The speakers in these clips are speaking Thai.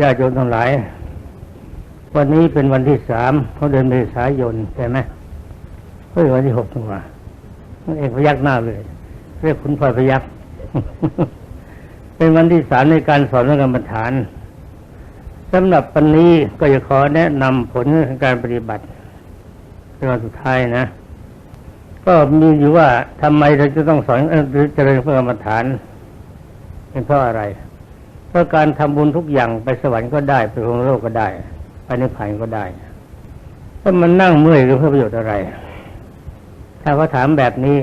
ญาติโยมทั้งหลาย วันนี้เป็นวันที่สามเขาเดือนเมษายนใช่ไหมเฮ้ยวันที่หกตัวเองพยักหน้าเลย เรียกคุณพลอยพยัก เป็นวันที่สามในการสอนเรื่องกรรมฐานสำหรับวันนี้ก็จะขอแนะนำผลของการปฏิบัติเป็นวันสุดท้ายนะ ก็มีอยู่ว่าทำไมเราจะต้องสอนเอ่อหรือเจริญพระกรรมฐาน เป็นเพราะอะไร เพราะการทำบุญทุกอย่างไปสวรรค์ก็ได้ไปพรมโลกก็ได้ไปนิพพานก็ได้ถ้ามันนั่งเมื่อยก็เพื่อประโยชน์อะไร ถ้าเขาถามแบบนี้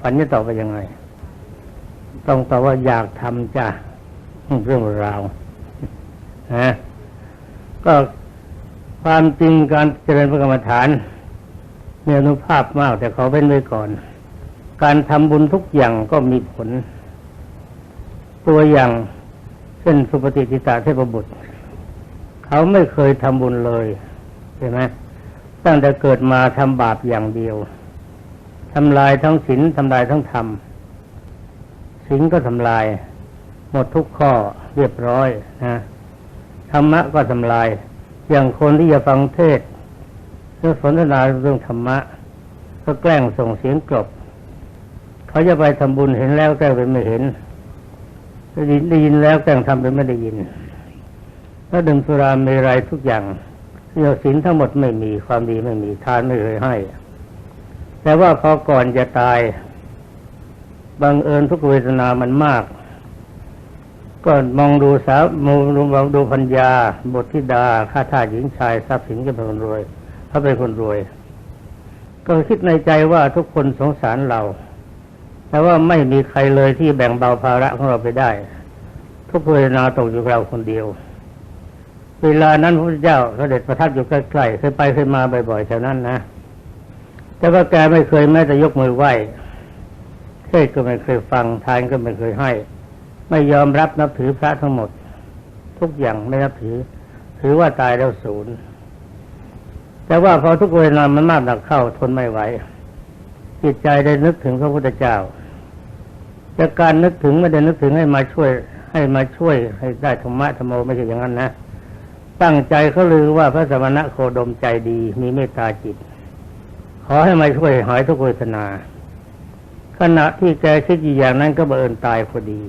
ฝันจะตอบไปยังไง ต้องตอบว่าอยากทำจ้ะเรื่องราวนะก็ความจริงการเจริญพระกรรมฐานมีอนุภาพมาก แต่เขอเป็นไว้ก่อน การทำบุญทุกอย่างก็มีผล ตัวอย่าง เช่นสุปฏิทิตาเทพบุตร เขาไม่เคยทำบุญเลยใช่ไหมตั้งแต่เกิดมาทำบาปอย่างเดียวทำลายทั้งศีลทำลายทั้งธรรมศีลก็ทำลาย หมดทุกข้อเรียบร้อยนะธรรมะก็ทำลาย อย่างคนที่จะฟังเทศเรื่องสนทนาเรื่องธรรมะ ก็แกล้งส่งเสียงกลบ เขาจะไปทำบุญเห็นแล้วแกล้งเป็นไม่เห็น ได้ยินแล้วแกล้งทำเป็นไม่ได้ยินถ้าดื่มสุราเมรัยทุกอย่างเรื่องศีลทั้งหมดไม่มีความดีไม่มีทานไม่เคยให้ แต่ว่าพอก่อนจะตายบังเอิญทุกเวทนามันมาก ก็มองดูสาวมองดูมองดูพัญญา บทธิดาข้าทาสหญิงชายทรัพย์สินก็เป็นคนรวยเขาเป็นคนรวย ก็คิดในใจว่าทุกคนสงสารเรา แต่ว่าไม่มีใครเลยที่แบ่งเบาภาระของเราไปได้ ทุกเวนาตกอยู่เราคนเดียว เวลานั้นพระพุทธเจ้าเสด็จประทับอยู่ใกล้ๆเคยไปเคยมาบ่อยๆแถวนั้นนะแต่ว่าแกไม่เคยแม้แต่ยกมือไหว้เทศก็ไม่เคยฟังทานก็ไม่เคยให้ ไม่ยอมรับนับถือพระทั้งหมด ทุกอย่างไม่นับถือ ถือว่าตายแล้วศูนย์แต่ว่าพอทุกเวลามันมากหนักเข้าทนไม่ไหวจิตใจได้นึกถึงพระพุทธเจ้า จากการนึกถึงไม่ได้นึกถึงให้มาช่วย ให้มาช่วยให้ได้ธรรมะธรรมโมไม่ใช่อย่างนั้นนะ ตั้งใจเขาลือว่าพระสมณะโคดมใจดี มีเมตตาจิต ขอให้มาช่วยหายทุกเวทนา ขณะที่แกคิดอยู่อย่างนั้นก็บังเอิญตายพอดี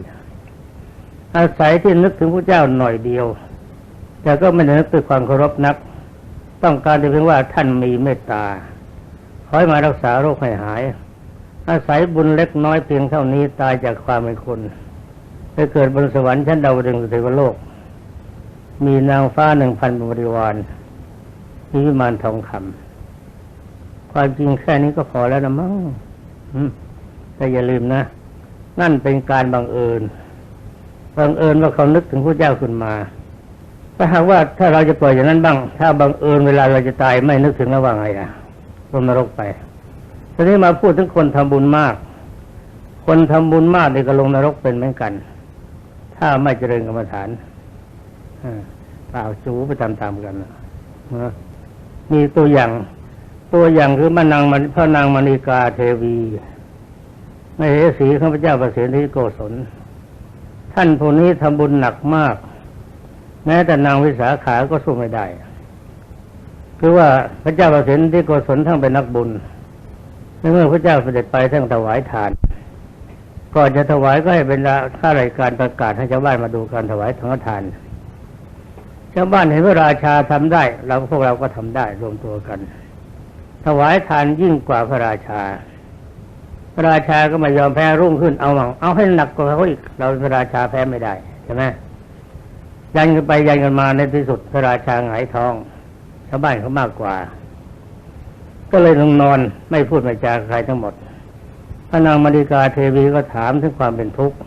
อาศัยที่นึกถึงพระเจ้าหน่อยเดียว แต่ก็ไม่ได้นึกด้วยความเคารพนัก ต้องการจะเพียงว่าท่านมีเมตตาขอให้มารักษาโรคให้หาย อาศัยบุญเล็กน้อยเพียงเท่านี้ตายจากความเป็นคนไปเกิดบนสวรรค์ชั้นดาวดึงสเทวโลก มีนางฟ้าหนึ่งพันบริวารมีวิมานทองคำความจริงแค่นี้ก็พอแล้วนะมั้งแต่อย่าลืมนะ นั่นเป็นการบังเอิญบังเอิญว่าเขานึกถึงพระเจ้าขึ้นมาถ้าหากว่าถ้าเราจะปล่อยอย่างนั้นบ้าง ถ้าบังเอิญเวลาเราจะตายไม่นึกถึงแล้วว่าไงอะลงนรกไป ทีนี้มาพูดถึงคนทำบุญมาก คนทำบุญมากนี่ก็ลงนรกเป็นเหมือนกัน ถ้าไม่เจริญกรรมฐานอ่าเปล่าจูไปตามๆกันนะมีตัวอย่างตัวอย่างคือมานางมันพระนางมณีกาเทวีในเหสีข้าพเจ้าประเสริฐที่โกศล ท่านผู้นี้ทำบุญหนักมาก แม้แต่นางวิสาขาก็สู้ไม่ได้ คือว่าพระเจ้าประสิทธิที่โกศลทั้งเป็นนักบุญ ในเมื่อพระเจ้าเสด็จไปทั้งถวายทาน ก่อนจะถวายก็ให้เป็นข้ารายการประกาศให้ชาวบ้านมาดูการถวายถังทานชาวบ้านเห็นพระราชาทำได้ เราพวกเราก็ทำได้รวมตัวกัน ถวายทานยิ่งกว่าพระราชา พระราชาก็ไม่ยอมแพ้รุ่งขึ้นเอาหังเอาให้หนักกว่าเขาอีกเราพระราชาแพ้ไม่ได้ใช่ไหมยันกันไปยันกันมาในที่สุดพระราชาหงายท้องชาวบ้านเขามากกว่า ก็เลยลงนอนไม่พูดไม่จาใครทั้งหมดพระนางมาริกาเทวีก็ถามถึงความเป็นทุกข์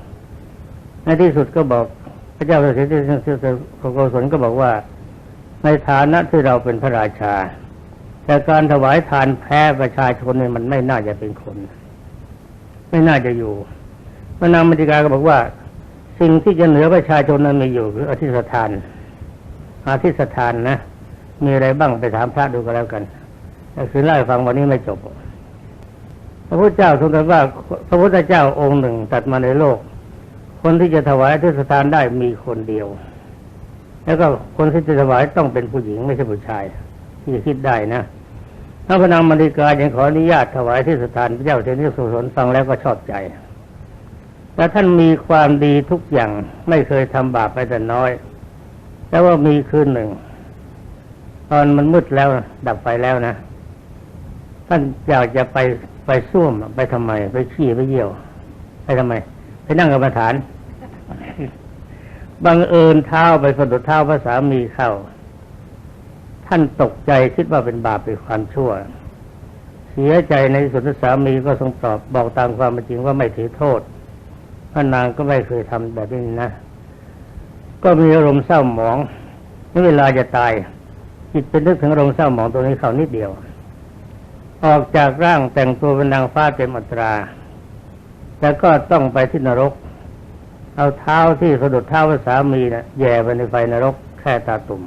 ในที่สุดก็บอก พระเจ้าประสิทธิโกศลก็บอกว่า ในฐานะที่เราเป็นพระราชา แต่การถวายทานแพ้ประชาชนเนี่ยมันไม่น่าจะเป็นคน ไม่น่าจะอยู่พระนางมาริกาก็บอกว่า สิ่งที่จะเหนือประชาชนนั้นมีอยู่คืออธิษฐานอธิษฐานนะ มีอะไรบ้างไปถามพระดูก็แล้วกัน คือเล่าฟังวันนี้ไม่จบ พระพุทธเจ้าทรงตรัสว่า พระพุทธเจ้าองค์หนึ่งตัดมาในโลก คนที่จะถวายอธิษฐานได้มีคนเดียว แล้วก็คนที่จะถวายต้องเป็นผู้หญิงไม่ใช่ผู้ชายที่จะคิดได้นะถ้าพระนางมาริกายังขออนุญาตถวายที่สถานพระเจ้าเทนิสุสนฟังแล้วก็ชอบใจแต่ท่านมีความดีทุกอย่างไม่เคยทำบาปไปแต่น้อย แต่ว่ามีคืนหนึ่ง ตอนมันมืดแล้วดับไฟแล้วนะ ท่านอยากจะไปไปส้วมไปทำไม ไปขี้ไปเยี่ยว ไปทำไม ไปนั่งกรรมฐานบังเอิญเท้าไปสะดุดเท้าพระสามีเข้า ท่านตกใจคิดว่าเป็นบาปเป็นความชั่ว เสียใจในที่สุดสามีก็ทรงตอบบอกตามความเป็นจริงว่าไม่ถือโทษพระนางก็ไม่เคยทำแบบนี้นะ ก็มีอารมณ์เศร้าหมองเมื่อเวลาจะตายจิตเป็นนึกถึงอารมณ์เศร้าหมองตัวนี้เขานิดเดียว ออกจากร่างแต่งตัวเป็นนางฟ้าเต็มอัตรา แต่ก็ต้องไปที่นรก เอาเท้าที่สะดุดเท้าพระสามีนะ่ะแย่ไปในไฟนรกแค่ตาตุ่ม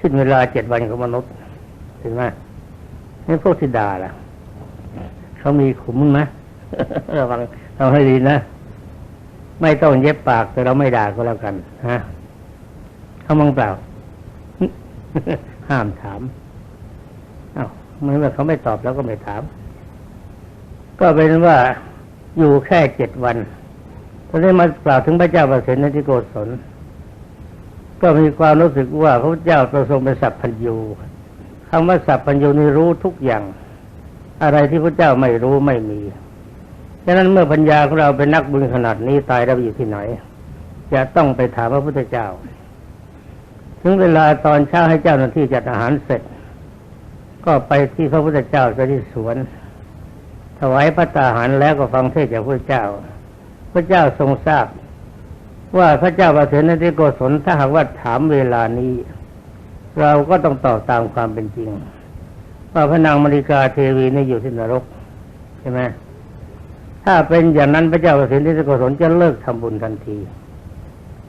สิ้นเวลาเจ็ดวันของมนุษย์ถึงไหมนี่พวกที่ด่าล่ะเขามีขุมนะระวังเอาให้ดีนะไม่ต้องเย็บปากแต่เราไม่ด่าก็แล้วกันฮะเขามองเปล่าห้ามถาม เมื่อเขาไม่ตอบแล้วก็ไม่ถาม ก็เป็นว่าอยู่แค่เจ็ดวันตอนนี้มากล่าวถึงพระเจ้าประสิทธิ์ในที่โกศลก็มีความรู้สึกว่าพระเจ้าประทรงเป็นสัพพัญญูคำว่าสัพพัญญูนี่รู้ทุกอย่าง อะไรที่พระเจ้าไม่รู้ไม่มีฉะนั้นเมื่อปัญญาของเราเป็นนักบุญขนาดนี้ตายเราอยู่ที่ไหน จะต้องไปถามพระพุทธเจ้า ถึงเวลาตอนเช้าให้เจ้าหน้าที่จัดอาหารเสร็จ ก็ไปที่พระพุทธเจ้าจะที่สวน ถวายพระตาหารแล้วก็ฟังเทศจากพระเจ้า พระเจ้าทรงทราบ ว่าพระเจ้าประเสริฐนที่โกศลถ้าหากว่าถามเวลานี้ เราก็ต้องตอบตามความเป็นจริง ว่าพระนางมริกาเทวีนี่อยู่ที่นรกใช่ไหมถ้าเป็นอย่างนั้นพระเจ้าประสิทธิที่กุศลจะเลิกทำบุญทันที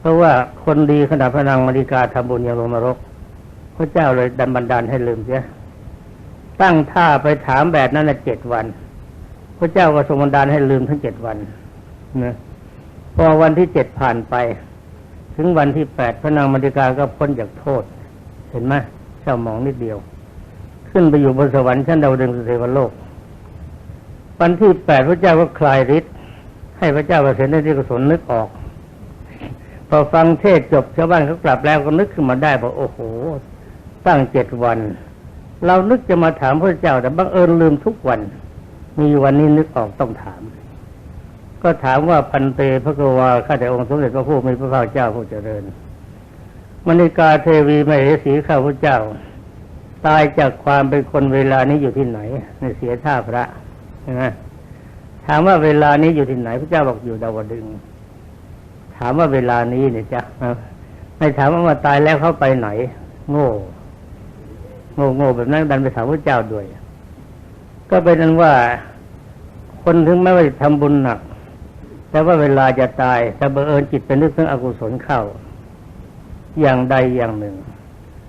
เพราะว่าคนดีขนาดพระนางมาริกาทำบุญยังลงนรก พระเจ้าเลยดันบันดาลให้ลืมเสีย ตั้งท่าไปถามแบบนั้นเจ็ดวัน พระเจ้าก็ทรงบันดาลให้ลืมทั้งเจ็ดวันนะพอวันที่เจ็ดผ่านไป ถึงวันที่แปดพระนางมริกาก็พ้นจากโทษ เห็นไหมเจ้ามองนิดเดียว ขึ้นไปอยู่บนสวรรค์ชั้นดาวดึงสเทวโลก วันที่แปดพระเจ้าก็คลายฤทธิ์ให้พระเจ้าประเสริฐในที่กุศลนึกออก พอฟังเทศจบชาวบ้านเขากลับแล้วก็นึกขึ้นมาได้บอกโอ้โห ตั้งเจ็ดวัน เรานึกจะมาถามพระเจ้า แต่บังเอิญลืมทุกวัน มีวันนี้นึกออกต้องถาม ก็ถามว่าพันเตพระกวาข้าแต่องค์สมเด็จพระผู้มีพระภาคเจ้าผู้เจริญมณิกาเทวีมเหสีข้าพระเจ้า ตายจากความเป็นคนเวลานี้อยู่ที่ไหนในเสียท่าพระใช่ไหมถามว่าเวลานี้อยู่ที่ไหน พระเจ้าบอกอยู่ดาวดึง ถามว่าเวลานี้เนี่ยจ้ะไม่ถามว่ามาตายแล้วเขาไปไหน โง่ โง่โง่แบบนั้นดันไปถามพระเจ้าด้วย ก็เป็นนั้นว่า คนถึงแม้ว่าจะทำบุญหนัก แต่ว่าเวลาจะตายถ้าบังเอิญจิตเป็นนึกถึงอกุศลเข้า อย่างใดอย่างหนึ่ง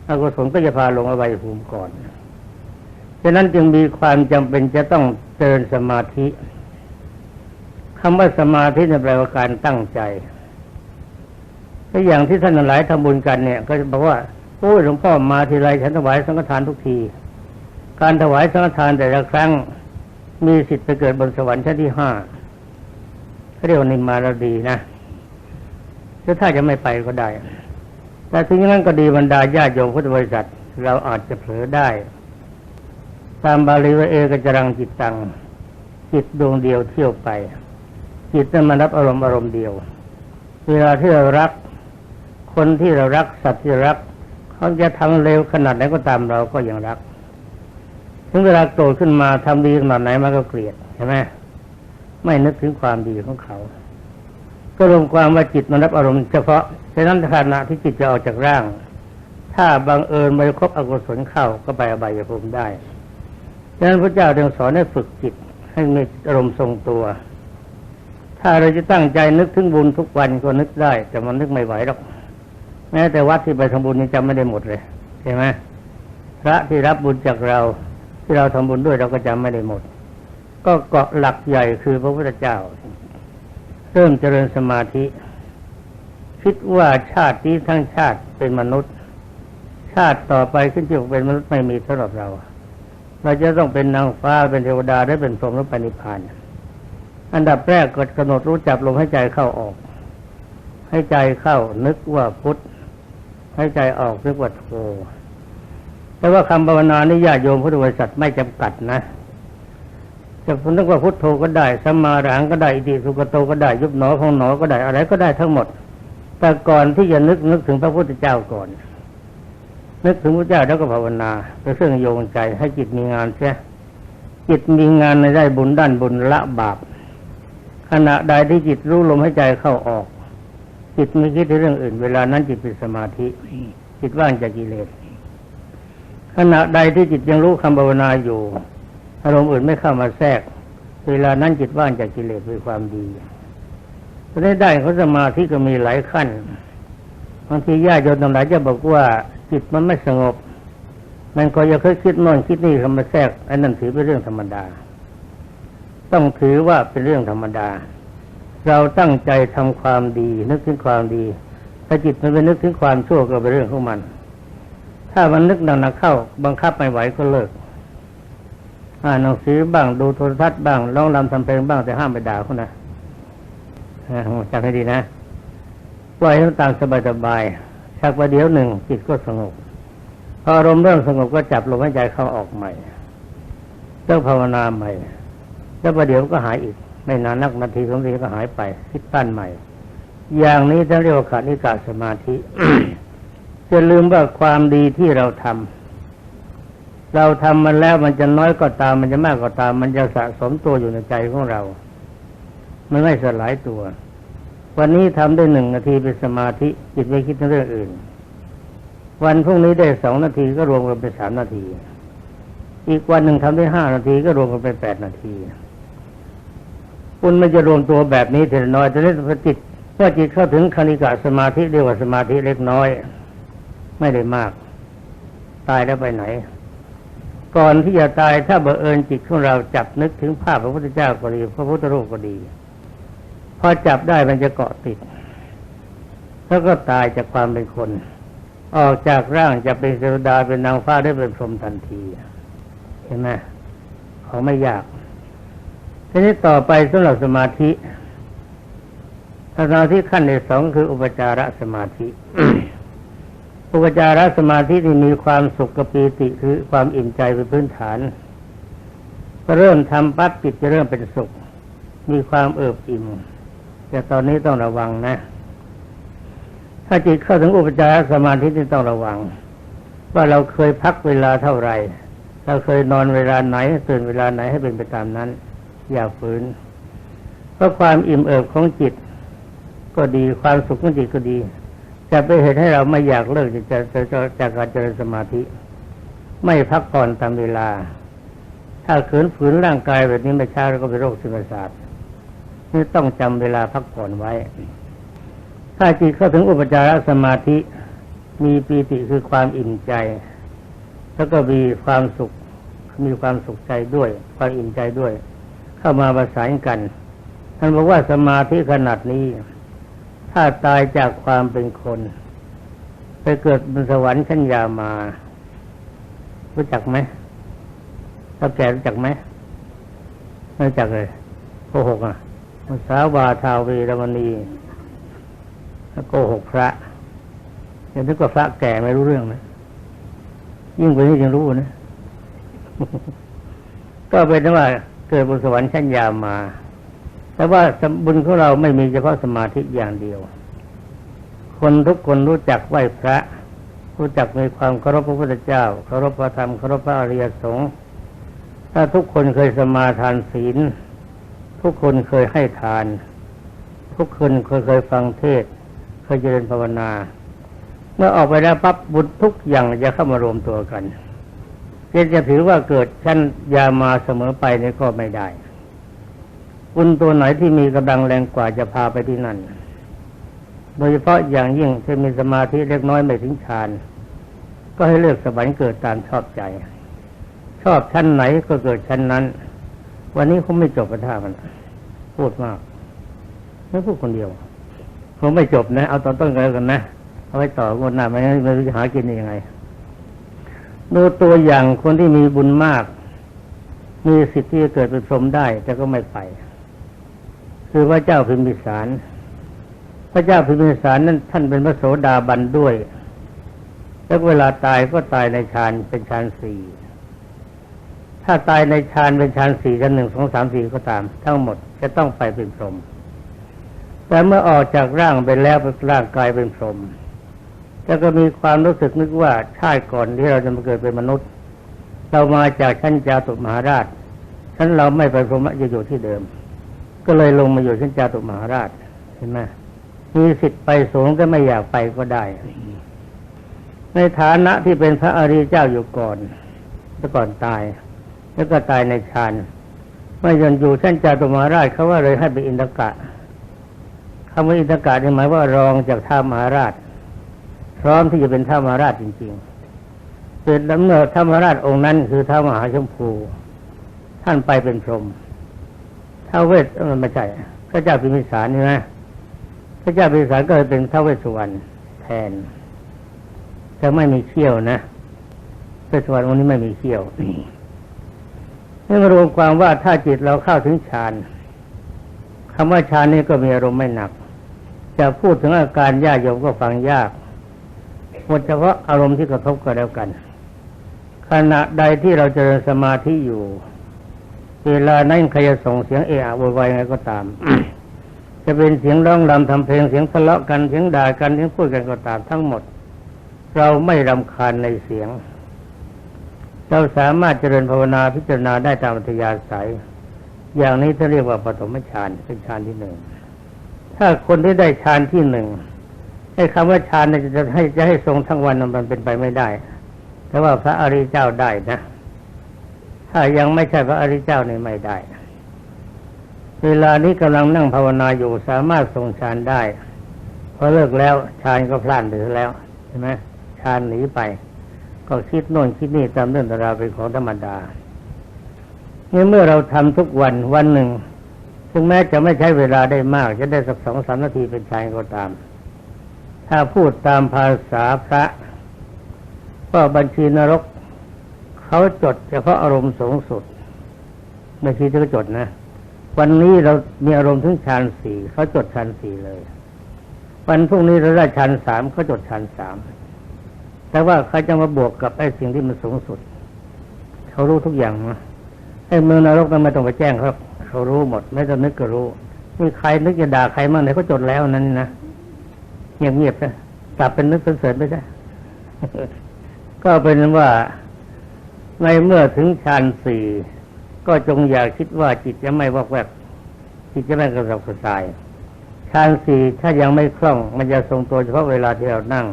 อกุศลก็จะพาลงอบายภูมิก่อนฉะนั้นจึงมีความจำเป็นจะต้องเจริญสมาธิคำว่าสมาธิในแปลว่าการตั้งใจถ้าอย่างที่ท่านหลายทำบุญกันเนี่ย ก็จะบอกว่า อ้ยหลวงพ่อมาทีไรฉันถวายสังฆทานทุกที การถวายสังฆทานแต่ละครั้งมีสิทธิ์ไปเกิดบนสวรรค์ชั้นที่ห้าเขาเรียกว่านิมมารดีนะถ้าจะไม่ไปก็ได้ แต่ถึงนั้นก็ดีบรรดาญาโยมพุทธบริษัท เราอาจจะเผลอได้ ตามบาลีว่าเอกจรังจิตตัง จิตดวงเดียวเที่ยวไป จิตนั้นมารับอารมณ์อารมณ์เดียว เวลาที่เรารัก คนที่เรารักสัตว์ที่รัก เขาจะทำเร็วขนาดไหนก็ตามเราก็ยังรัก ถึงเวลาโกรธขึ้นมาทำดีขนาดไหนมันก็เกลียดใช่ไหมไม่นึกถึงความดีของเขา ก็รวมความว่าจิตมันรับอารมณ์เฉพาะฉะนั้นขณะที่จิตจะออกจากร่าง ถ้าบังเอิญไปครบอกุศลเข้าก็ไปอบายภูมิได้ดังนั้นพระเจ้าจึงสอนให้ฝึกจิตให้มีอารมณ์ทรงตัว ถ้าเราจะตั้งใจนึกถึงบุญทุกวันก็นึกได้ แต่มันนึกไม่ไหวหรอก แม้แต่วัดที่ไปทำบุญนี่จำไม่ได้หมดเลยใช่ไหมพระที่รับบุญจากเราที่เราทำบุญด้วยเราก็จำไม่ได้หมด ก็เกาะหลักใหญ่คือพระพุทธเจ้า เริ่มเจริญสมาธิ คิดว่าชาตินี้ทั้งชาติเป็นมนุษย์ ชาติต่อไปขึ้นจะเป็นมนุษย์ไม่มีสำหรับเรา เราจะต้องเป็นนางฟ้าเป็นเทวดาได้เป็นพรหมหรือปณิพพานอันดับแรกกดกำหนดรู้จับลมให้ใจเข้าออก ให้ใจเข้านึกว่าพุทธ ให้ใจออกนึกว่าโทแต่ว่าคำภาวนานี่ญาติโยมพุทธบริษัทไม่จำกัดนะจะนึกว่าพุทโธก็ได้สัมมาอรหังก็ได้อิติสุกโตก็ได้ ยุบหนอของหนอก็ได้อะไรก็ได้ทั้งหมด แต่ก่อนที่จะนึกนึกถึงพระพุทธเจ้าก่อน นึกถึงพระเจ้าแล้วก็ภาวนาเป็นเครื่องโยงใจให้จิตมีงานเสียจิตมีงานในได้บุญด้านบุญละบาปขณะใดที่จิตรู้ลมให้ใจเข้าออก จิตไม่คิดถึงเรื่องอื่น เวลานั้นจิตเป็นสมาธิ จิตว่างจากกิเลสขณะใดที่จิตยังรู้คำภาวนาอยู่ อารมณ์อื่นไม่เข้ามาแทรก เวลานั้นจิตว่างจากกิเลสเป็นความดีเพราะได้เขาสมาธิก็มีหลายขั้นบางทีญาติโยมทั้งหลายจะบอกว่าจิตมันไม่สงบ มันก็ยังเคยคิดโน่นคิดนี่เข้ามาแทรกอันนั้นถือเป็นเรื่องธรรมดา ต้องถือว่าเป็นเรื่องธรรมดา เราตั้งใจทำความดี นึกถึงความดี ถ้าจิตมันไปนึกถึงความชั่วก็เป็นเรื่องของมัน ถ้ามันนึกหนักๆเข้า บังคับไม่ไหวก็เลิก อ่านหนังสือบ้างดูโทรทัศน์บ้างร้องรำทำเพลงบ้างแต่ห้ามไปด่าเขานะอ่าจำให้ดีนะปล่อยให้ตามสบายๆชักประเดี๋ยวหนึ่งจิตก็สงบพออารมณ์เริ่มสงบก็จับลมหายใจเข้าออกใหม่เริ่มภาวนาใหม่แล้วประเดี๋ยวก็หายอีก ไม่นานนักนาทีสองนาทีก็หายไปคิดตั้นใหม่ อย่างนี้ท่านเรียกว่าขานิกาสมาธิจะลืมว่าความดีที่เราทำเราทำมันแล้วมันจะน้อยก็ตาม มันจะมากก็ตาม มันจะสะสมตัวอยู่ในใจของเรา มันไม่สลายตัว วันนี้ทำได้หนึ่งนาทีเป็นสมาธิจิตไม่คิดเรื่องอื่น วันพรุ่งนี้ได้สองนาทีก็รวมกันเป็นสามนาที อีกวันหนึ่งทำได้ห้านาทีก็รวมกันเป็นแปดนาที คุณมันจะรวมตัวแบบนี้ทีละน้อยจะได้พอจิตเมื่อจิตเข้าถึงคณิกะสมาธิเรียกว่าสมาธิเล็กน้อย ไม่ได้มาก ตายแล้วไปไหน ก่อนที่จะตายถ้าบังเอิญจิตของเราจับนึกถึงภาพพระพุทธเจ้าก็ดีพระพุทธรูปก็ดีพอจับได้มันจะเกาะติด แล้วก็ตายจากความเป็นคน ออกจากร่างจะเป็นเทวดาเป็นนางฟ้าได้เป็นพรหมทันที เห็นไหมของไม่ยาก ทีนี้ต่อไปสำหรับสมาธิสมาธิขั้นที่สองคืออุปจารสมาธิ อุปจารสมาธิที่มีความสุขกับปีติคือความอิ่มใจเป็นพื้นฐานเริ่มทำปั๊บจิตจะเริ่มเป็นสุข มีความเอิบอิ่ม แต่ตอนนี้ต้องระวังนะ ถ้าจิตเข้าถึงอุปจารสมาธิที่ต้องระวัง ว่าเราเคยพักเวลาเท่าไหร่ เราเคยนอนเวลาไหนตื่นเวลาไหนให้เป็นไปตามนั้น อย่าฝืน เพราะความอิ่มเอิบของจิต ก็ดีความสุขของจิตก็ดี จะไปเหตุให้เราไม่อยากเลิกจะจะจะจากการเจริญสมาธิ ไม่พักผ่อนตามเวลา ถ้าขืนฝืนร่างกายแบบนี้ไม่ช้าเราก็เป็นโรคซึมประสาทนี่ต้องจำเวลาพักผ่อนไว้ ถ้าจิตเข้าถึงอุปจารสมาธิมีปีติคือความอิ่มใจ แล้วก็มีความสุขมีความสุขใจด้วย ความอิ่มใจด้วย เข้ามาประสานกันท่านบอกว่าสมาธิขนาดนี้ ถ้าตายจากความเป็นคน ไปเกิดบนสวรรค์ชั้นยามา รู้จักไหมถ้าแก่รู้จักไหมไม่รู้จักเลยโกหกอะภาษาวาทาวีรมณีโกหกพระอย่างนี้ก็พระแก่ไม่รู้เรื่องนะยิ่งกว่านี้ยังรู้นะก็เป็นว่า เกิดบนสวรรค์ชั้นยามา แต่ว่าบุญของเราไม่มีเฉพาะสมาธิอย่างเดียว คนทุกคนรู้จักไหว้พระ รู้จักมีความเคารพพระพุทธเจ้าเคารพพระธรรมเคารพพระอริยสงฆ์ถ้าทุกคนเคยสมาทานศีล ทุกคนเคยให้ทาน ทุกคนเคยเคยฟังเทศ เคยเจริญภาวนา เมื่อออกไปแล้วปั๊บบุญทุกอย่างจะเข้ามารวมตัวกัน จะถือว่าเกิดชั้นยามาเสมอไปนี่ก็ไม่ได้บุญตัวไหนที่มีกำลังแรงกว่าจะพาไปที่นั่น โดยเฉพาะอย่างยิ่งที่มีสมาธิเล็กน้อยไม่ถึงฌานก็ให้เลือกสวรรค์เกิดตามชอบใจ ชอบชั้นไหนก็เกิดชั้นนั้น วันนี้คงไม่จบปัญหามัน พูดมากไม่พูดคนเดียวคงไม่จบนะ เอาตอนต้นกันแล้วกันนะ เอาไว้ต่องวดหน้าไม่ไม่รู้จะหากินยังไง ดูตัวอย่างคนที่มีบุญมาก มีสิทธิ์ที่จะเกิดเป็นพรหมได้ แต่ก็ไม่ไป คือพระเจ้าพิมพิสาร พระเจ้าพิมพิสารนั้นท่านเป็นพระโสดาบันด้วย แล้วเวลาตายก็ตายในฌานเป็นฌานสี่ถ้าตายในฌานเป็นฌานสี่ฌานหนึ่งสองสามสี่ก็ตาม ทั้งหมดจะต้องไปเป็นพรหมแต่เมื่อออกจากร่างไปแล้วร่างกายเป็นพรหม แล้วก็มีความรู้สึกนึกว่าชาติก่อนที่เราจะมาเกิดเป็นมนุษย์ เรามาจากชั้นจาตุมหาราชชั้นเราไม่ไปพรหมจะอยู่ที่เดิม ก็เลยลงมาอยู่ชั้นจาตุมหาราชเห็นไหมมีสิทธิ์ไปสูงก็ไม่อยากไปก็ได้ ในฐานะที่เป็นพระอริยเจ้าอยู่ก่อนแล้วก่อนตาย แล้วก็ตายในฌานไม่ยนอยู่ชั้นจาตุมหาราชเขาว่าเลยให้ไปอินทกะคำว่าอินทกะนี่หมายว่ารองจากท้ามหาราช ร้อมที่จะเป็นท้ามหาราชจริงๆเป็นลำเนิดท้ามหาราชองค์นั้นคือท้ามหาชมพู ท่านไปเป็นพรหมท้าเวสเออไม่ใช่พระเจ้าพิมิสารใช่ไหมพระเจ้าพิมิสารก็เลยเป็นท้าเวสสุวรรณแทนแต่ไม่มีเขี้ยวนะเวสสุวรรณองค์นี้ไม่มีเขี้ยวนี่มารวมความว่าถ้าจิตเราเข้าถึงฌานคำว่าฌานนี่ก็มีอารมณ์ไม่หนัก จะพูดถึงอาการยากโยมก็ฟังยาก หมดเฉพาะอารมณ์ที่กระทบก็แล้วกัน ขณะใดที่เราเจริญสมาธิอยู่ เวลานั้นใครจะส่งเสียงเอะอะโวยวายไงก็ตาม จะเป็นเสียงร้องรำทำเพลงเสียงทะเลาะกันเสียงด่ากันเสียงพูดกันก็ตามทั้งหมด เราไม่รำคาญในเสียง เราสามารถเจริญภาวนาพิจารณาได้ตามอัธยาศัย อย่างนี้เขาเรียกว่าปฐมฌานเป็นฌานที่หนึ่งถ้าคนที่ได้ฌานที่หนึ่ง ไอ้คำว่าฌานเนี่ยจะให้จะให้ทรงทั้งวันมันเป็นไปไม่ได้ แต่ว่าพระอริยเจ้าได้นะ ถ้ายังไม่ใช่พระอริยเจ้านี่ไม่ได้ เวลานี้กำลังนั่งภาวนาอยู่สามารถทรงฌานได้พอเลิกแล้วฌานก็พลาดไปแล้วใช่ไหมฌานหนีไป ก็คิดโน่นคิดนี่ตามเรื่องราวเป็นของธรรมดานี่เมื่อเราทำทุกวันวันหนึ่งถึงแม้จะไม่ใช้เวลาได้มาก จะได้สักสองสามนาทีเป็นฌานก็ตาม ถ้าพูดตามภาษาพระ ก็บัญชีนรก เขาจดเฉพาะอารมณ์สูงสุดบัญชีที่เขาจดนะ วันนี้เรามีอารมณ์ถึงฌานสี่เขาจดฌานสี่เลย วันพรุ่งนี้เราได้ฌานสามเขาจดฌานสามแต่ว่าเขาจะมาบวกกับไอ้สิ่งที่มันสูงสุด เขารู้ทุกอย่างนะไอ้เมืองนรกนั้นไม่ต้องไปแจ้งเขาเขารู้หมด ไม่ต้องนึกก็รู้มีใครนึกจะด่าใครมั่งไหนเขาจดแล้วนั้นนะ เงียบเงียบๆนะกลับเป็นนึกเสริญไปซะก็เป็นว่าในเมื่อถึงฌานสี่ก็จงอย่าคิดว่าจิตจะไม่วอกแวกจิตจะไม่กระสับกระส่ายฌานสี่ถ้ายังไม่คล่อง มันจะทรงตัวเฉพาะเวลาที่เรานั่ง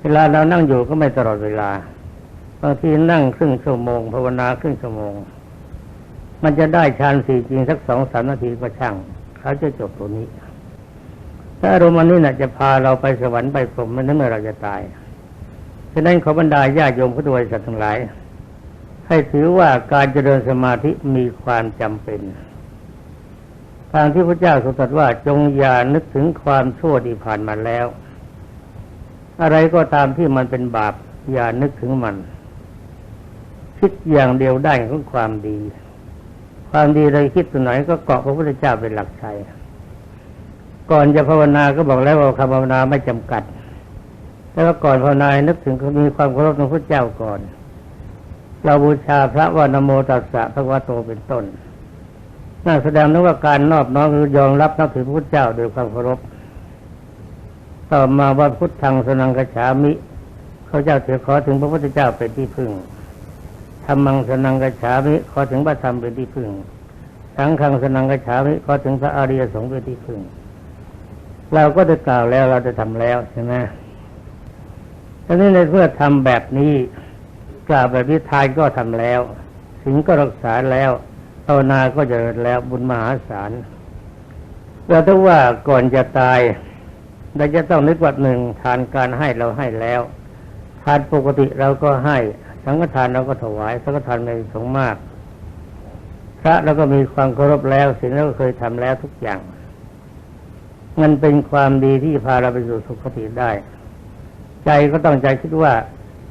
เวลาเรานั่งอยู่ก็ไม่ตลอดเวลาบางทีนั่งครึ่งชั่วโมงภาวนาครึ่งชั่วโมง มันจะได้ฌานสี่จริงสักสองสามนาทีก็ช่างเขาจะจบตัวนี้ ถ้าอารมณ์อันนี้นะจะพาเราไปสวรรค์ไปพรหมมันนั้นเมื่อเราจะตายฉะนั้นขอบรรดาญาโยมพุทธบริษัททั้งหลาย ให้ถือว่าการเจริญสมาธิมีความจำเป็นทางที่พระเจ้าทรงตรัสว่าจงอย่านึกถึงความชั่วที่ผ่านมาแล้ว อะไรก็ตามที่มันเป็นบาป อย่านึกถึงมัน คิดอย่างเดียวได้ของความดี ความดีเราคิดตัวไหนก็เกาะพระพุทธเจ้าเป็นหลักชัย ก่อนจะภาวนาก็บอกแล้วว่าคำภาวนาไม่จำกัด แต่ว่าก่อนภาวนานึกถึงมีความเคารพในพระเจ้าก่อน เราบูชาพระวานโมตัสสะพระวะโตเป็นต้นน่าแสดงนึกว่าการนอบน้อมคือยอมรับนับถือพระเจ้าโดยความเคารพ ต่อมาว่าพุทธังสนังกฉามิ เขาเจ้าเถือขอถึงพระพุทธเจ้าเป็นที่พึ่งธรรมังสนังกฉามิขอถึงพระธรรมเป็นที่พึ่ง สังฆังสนังกฉามิขอถึงพระอริยสงฆ์เป็นที่พึ่ง เราก็ได้กล่าวแล้วเราจะทำแล้วใช่ไหมทีนี้ในเมื่อทำแบบนี้กล่าวแบบนี้ทานก็ทำแล้วสิ่งก็รักษาแล้วภาวนาก็จะแล้วบุญมหาศาลเราต้องว่าก่อนจะตายเราจะต้องนึกว่าหนึ่งทานการให้เราให้แล้วทานปกติเราก็ให้ สังฆทานเราก็ถวายสังฆทานในสงมาก พระเราก็มีความเคารพแล้วสิ่งเราก็เคยทำแล้วทุกอย่าง มันเป็นความดีที่พาเราไปสู่สุคติได้ ใจก็ต้องใจคิดว่า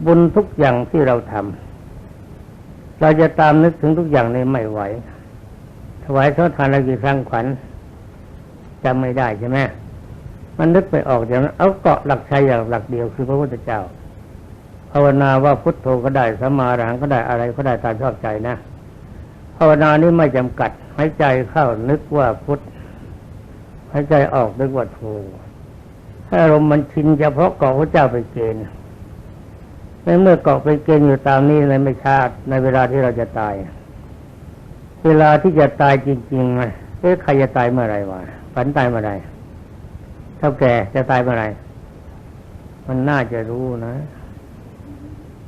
บุญทุกอย่างที่เราทำเราจะตามนึกถึงทุกอย่างในไม่ไหว ถวายทอดทานอะไรกี่ครั้งขวัญจำไม่ได้ใช่ไหมมันนึกไปออกอย่างนั้นเอาเกาะหลักชัยอย่างหลักเดียวคือพระพุทธเจ้าภาวนาว่าพุทโธก็ได้สัมมาอรหังก็ได้อะไรก็ได้ตามชอบใจนะภาวนานี้ไม่จำกัดหายใจเข้านึกว่าพุท หายใจออกนึกว่าโธถ้าอารมณ์มันชินเฉพาะเกาะพระเจ้าไปเกณฑ์ในเมื่อเกาะไปเกณฑ์อยู่ตามนี้ในไม่ช้าในเวลาที่เราจะตาย เวลาที่จะตายจริงๆไหมเอ๊ะใครจะตายเมื่อไรวะฝันตายเมื่อไรเท่าแก่จะตายเมื่อไรมันน่าจะรู้นะ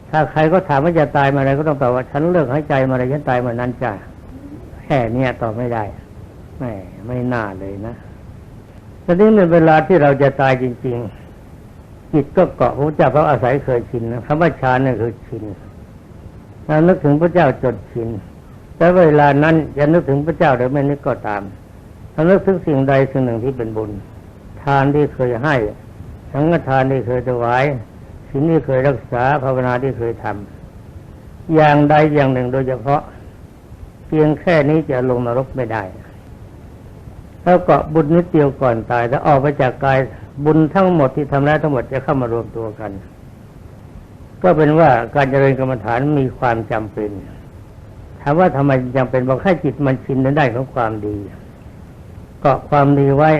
ถ้าใครก็ถามว่าจะตายเมื่อไรก็ต้องตอบว่าฉันเลิกหายใจเมื่อไรฉันตายเมื่อนั้นจ้ะแค่เนี้ยตอบไม่ได้แหม่ไม่น่าเลยนะ ตอนนี้ในเวลาที่เราจะตายจริง ๆ จิตก็เกาะพระเจ้าพระอาศัยเคยชินนะคำว่าฌานนี่คือชินเรานึกถึงพระเจ้าจดชินแต่เวลานั้นจะนึกถึงพระเจ้าหรือไม่นึกก็ตามถ้านึกถึงสิ่งใดสิ่งหนึ่งที่เป็นบุญ ทานที่เคยให้สังฆทานที่เคยถวายศีลที่เคยรักษาภาวนาที่เคยทำอย่างใดอย่างหนึ่งโดยเฉพาะ เพียงแค่นี้จะลงนรกไม่ได้ แล้วก็บุญนิดเดียวก่อนตายถ้าออกไปจากกายบุญทั้งหมดที่ทำแล้วทั้งหมดจะเข้ามารวมตัวกัน ก็เป็นว่าการเจริญกรรมฐานมีความจำเป็นถามว่าทำไมจำเป็นบอกให้จิตมันชินในด้านของความดีเกาะความดีไว้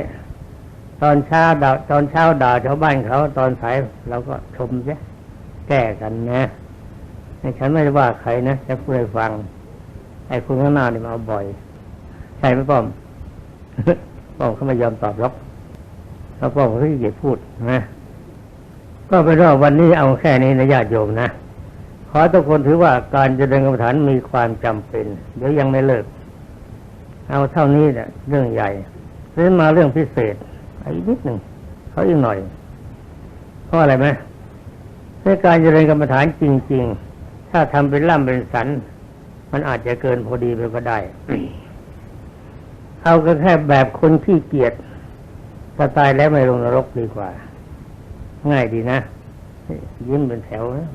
ตอนเช้าด่าตอนเช้าด่าชาวบ้านเขาตอนสายเราก็ชมใช่แก้กันนะฉันไม่ได้ว่าใครนะจะพูดให้ฟังไอ้คุณข้างหน้านี่มาเอาบ่อย ใช่ไหมป้อม ป้อเขาไม่ยอมตอบรับแล้วป้อมเขาขี้เกียจพูดนะก็เป็นว่าวันนี้เอาแค่นี้นะญาติโยมนะขอทุกคนถือว่าการจเจริญกรรมฐานมีความจำเป็น เดี๋ยวยังไม่เลิก เอาเท่านี้แหละเรื่องใหญ่เรื่องมาเรื่องพิเศษอีกนิดหนึ่งเขาอีกหน่อยเพราะอะไรไหมในการเจริญกรรมฐานจริง ๆ ถ้าทำเป็นล่ำเป็นสัน มันอาจจะเกินพอดีไปก็ได้ เอาก็แค่แบบคนขี้เกียจถ้าตายแล้วไม่ลงนรกดีกว่า ง่ายดีนะยิ้มเป็นแถวนะ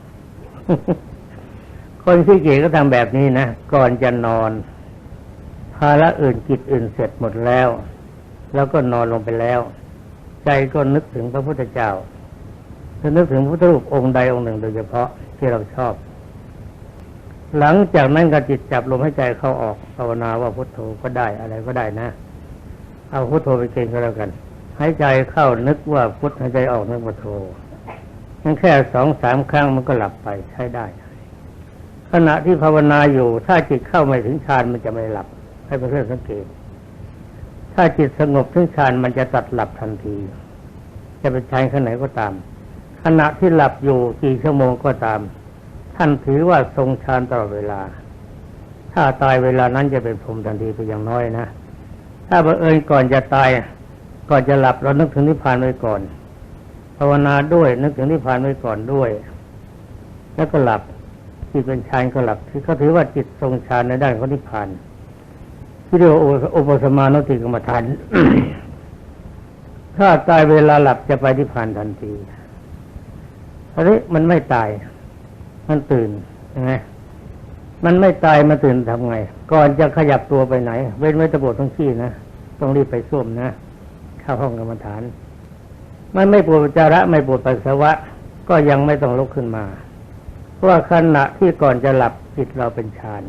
คนขี้เกียจก็ทำแบบนี้นะก่อนจะนอนภาระอื่นกิจอื่นเสร็จหมดแล้ว แล้วก็นอนลงไปแล้ว ใจก็นึกถึงพระพุทธเจ้าถ้านึกถึงพระพุทธรูปองค์ใดองค์หนึ่งโดยเฉพาะที่เราชอบ หลังจากนั้นก็จิตจับลมให้ใจเข้าออกภาวนาว่าพุทโธก็ได้อะไรก็ได้นะ เอาพุทโธไปเก่งก็แล้วกันหายใจเข้านึกว่าพุทหายใจออกนึกว่าโธนั่นแค่สองสามครั้งมันก็หลับไปใช้ได้ ขณะที่ภาวนาอยู่ ถ้าจิตเข้าไม่ถึงฌานมันจะไม่หลับ ให้เป็นเรื่องสังเกต ถ้าจิตสงบถึงฌานมันจะตัดหลับทันที จะเป็นฌานขนาดไหนก็ตาม ขณะที่หลับอยู่กี่ชั่วโมงก็ตาม ท่านถือว่าทรงฌานตลอดเวลา ถ้าตายเวลานั้นจะเป็นพรหมทันทีไปอย่างน้อยนะ ถ้าบังเอิญก่อนจะตาย ก่อนจะหลับเรานึกถึงนิพพานไว้ก่อน ภาวนาด้วยนึกถึงนิพพานไว้ก่อนด้วย แล้วก็หลับจิตเป็นฌานก็หลับที่เขาถือว่าจิตทรงฌานในด้านของนิพพานที่เรียกว่าโอปสมานติกรรมฐานถ้าตายเวลาหลับจะไปนิพพานทันทีอันนี้มันไม่ตาย มันตื่นยังไงมันไม่ตายมาตื่นทำไง ก่อนจะขยับตัวไปไหน เว้นไว้ตะโบดต้องขี้นะต้องรีบไปส้วมนะเข้าห้องกรรมฐาน มันไม่ปวดจาระไม่ปวดปัสสาวะ ก็ยังไม่ต้องลุกขึ้นมาเพราะว่าขณะที่ก่อนจะหลับจิตเราเป็นฌาน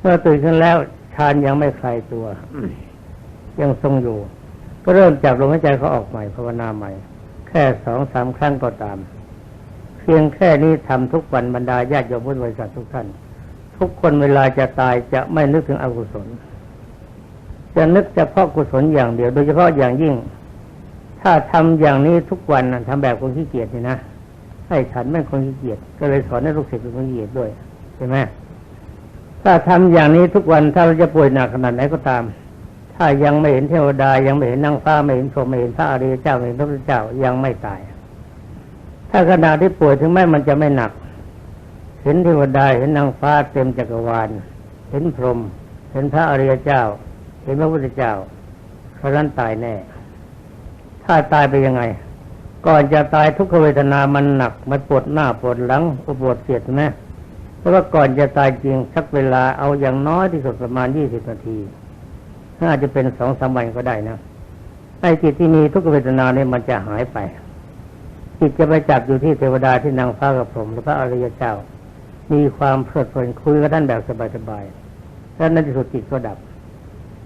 เมื่อตื่นขึ้นแล้วฌานยังไม่คลายตัว ยังทรงอยู่ ก็เริ่มจับลมหายใจเขาออกใหม่ภาวนาใหม่ แค่สองสามครั้งก็ตาม เพียงแค่นี้ทำทุกวันบรรดาญาติโยมพุทธบริษัททุกท่าน ทุกคนเวลาจะตายจะไม่นึกถึงอกุศล จะนึกเฉพาะกุศลอย่างเดียว โดยเฉพาะอย่างยิ่ง ถ้าทำอย่างนี้ทุกวันนะทำแบบคนขี้เกียจนี่นะให้ฉันไม่คนขี้เกียจก็เลยสอนให้ลูกศิษย์เป็นคนขี้เกียจด้วยใช่ไหมถ้าทำอย่างนี้ทุกวันถ้าเราจะป่วยหนักขนาดไหนก็ตาม ถ้ายังไม่เห็นเทวดายังไม่เห็นนางฟ้าไม่เห็นพรหมไม่เห็นพระอริยเจ้าไม่เห็นพระพุทธเจ้ายังไม่ตาย ถ้าขณะที่ป่วยถึงแม้มันจะไม่หนัก เห็นเทวดาเห็นนางฟ้าเต็มจักรวาล เห็นพรหมเห็นพระอริยเจ้า เห็นพระพุทธเจ้าเพราะนั้นตายแน่ ถ้าตายไปยังไง ก่อนจะตายทุกขเวทนามันหนัก มันปวดหน้าปวดหลังปวดเสียดใช่ไหมเพราะว่าก่อนจะตายจริงสักเวลาเอาอย่างน้อยที่สุดประมาณยี่สิบนาทีน่าจะเป็นสองสามวันก็ได้นะไอ้จิตที่มีทุกขเวทนาเนี่ยมันจะหายไป จิตจะไปจับอยู่ที่เทวดาที่นางฟ้ากับผมและพระอริยเจ้า มีความเพลิดเพลินคุยกับท่านแบบสบายๆแล้วในที่สุดจิตก็ดับ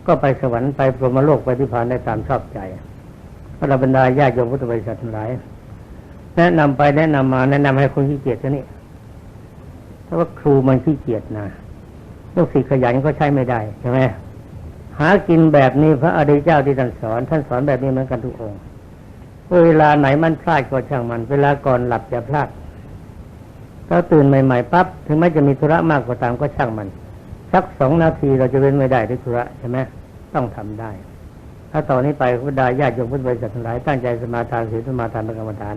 ก็ไปสวรรค์ไปพรหมโลกไปที่พานได้ตามชอบใจพระบรรดาญาติโยมพุทธบริษัททั้งหลายแนะนำไปแนะนำมาแนะนำให้คนขี้เกียจซะนี่เพราว่าครูมันขี้เกียจนะลูกศิษย์ขยันก็ใช้ไม่ได้ใช่ไหมหากินแบบนี้พระอริยเจ้าที่ท่านสอน ท่านสอนแบบนี้เหมือนกันทุกองค์ เวลาไหนมันพลาดก็ช่างมัน เวลาก่อนหลับอย่าพลาดถ้าตื่นใหม่ๆปั๊บถึงแม้จะมีธุระมากก็ตามก็ช่างมัน สักสองนาทีเราจะเว้นไม่ได้ด้วยธุระใช่ไหมต้องทำได้ ถ้าตอนนี้ไปพุทธาญาติโยมพุทธบริษัททั้งหลายตั้งใจสมาทานศีลสมาทานเป็นกรรมฐาน